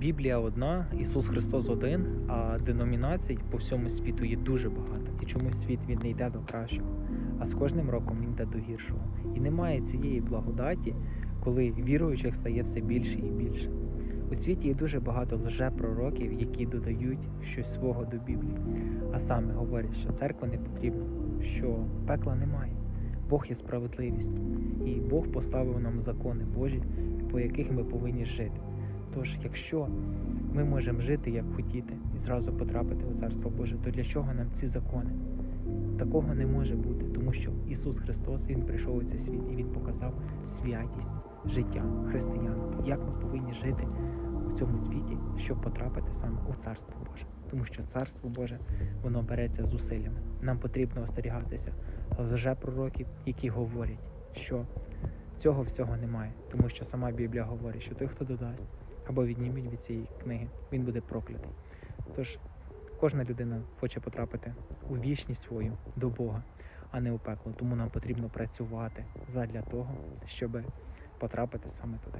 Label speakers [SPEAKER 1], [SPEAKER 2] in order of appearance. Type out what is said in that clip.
[SPEAKER 1] Біблія одна, Ісус Христос один, а деномінацій по всьому світу є дуже багато. І чомусь світ він не йде до кращого, а з кожним роком він йде до гіршого. І немає цієї благодаті, коли віруючих стає все більше і більше. У світі є дуже багато лжепророків, які додають щось свого до Біблії, а саме говорять, що церква не потрібна, що пекла немає. Бог є справедливість, і Бог поставив нам закони Божі, по яких ми повинні жити. Тож, якщо ми можемо жити як хотіти і зразу потрапити у Царство Боже, то для чого нам ці закони? Такого не може бути, тому що Ісус Христос Він прийшов у цей світ і Він показав святість життя християн, як ми повинні жити у цьому світі, щоб потрапити саме у Царство Боже. Тому що Царство Боже воно береться зусиллями. Нам потрібно остерігатися лжепророків, які говорять, що цього всього немає, тому що сама Біблія говорить, що той, хто додасть або відніміть від цієї книги, він буде проклятий. Тож кожна людина хоче потрапити у вічність свою до Бога, а не у пекло. Тому нам потрібно працювати задля того, щоб потрапити саме туди.